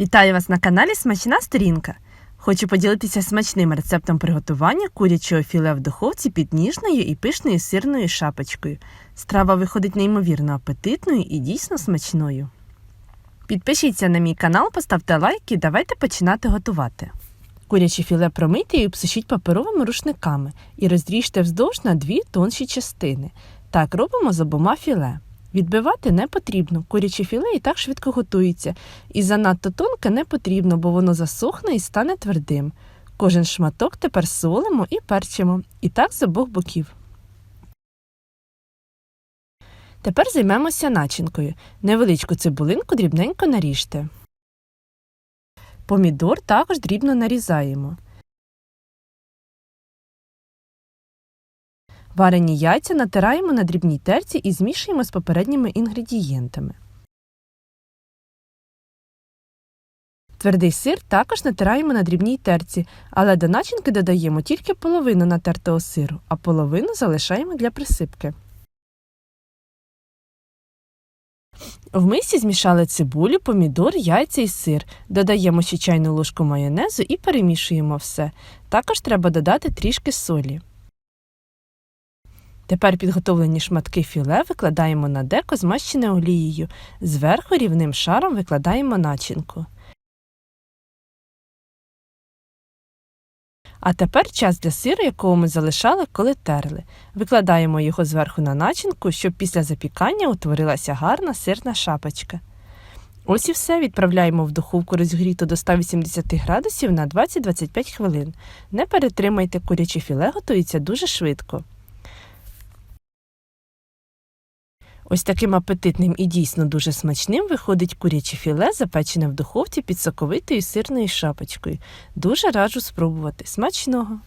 Вітаю вас на каналі Смачна сторінка. Хочу поділитися смачним рецептом приготування курячого філе в духовці під ніжною і пишною сирною шапочкою. Страва виходить неймовірно апетитною і дійсно смачною. Підпишіться на мій канал, поставте лайк і давайте починати готувати. Куряче філе промийте і обсушіть паперовими рушниками і розріжте вздовж на дві тонші частини. Так робимо з обома філе. Відбивати не потрібно, куряче філе і так швидко готується, і занадто тонке не потрібно, бо воно засохне і стане твердим. Кожен шматок тепер солимо і перчимо, і так з обох боків. Тепер займемося начинкою. Невеличку цибулинку дрібненько наріжте. Помідор також дрібно нарізаємо. Варені яйця натираємо на дрібній терці і змішуємо з попередніми інгредієнтами. Твердий сир також натираємо на дрібній терці, але до начинки додаємо тільки половину натертого сиру, а половину залишаємо для присипки. В мисі змішали цибулю, помідор, яйця і сир. Додаємо ще чайну ложку майонезу і перемішуємо все. Також треба додати трішки солі. Тепер підготовлені шматки філе викладаємо на деко, змащене олією. Зверху рівним шаром викладаємо начинку. А тепер час для сиру, якого ми залишали, коли терли. Викладаємо його зверху на начинку, щоб після запікання утворилася гарна сирна шапочка. Ось і все відправляємо в духовку розігріту до 180 градусів на 20-25 хвилин. Не перетримайте куряче філе, готується дуже швидко. Ось таким апетитним і дійсно дуже смачним виходить куряче філе, запечене в духовці під соковитою сирною шапочкою. Дуже раджу спробувати. Смачного!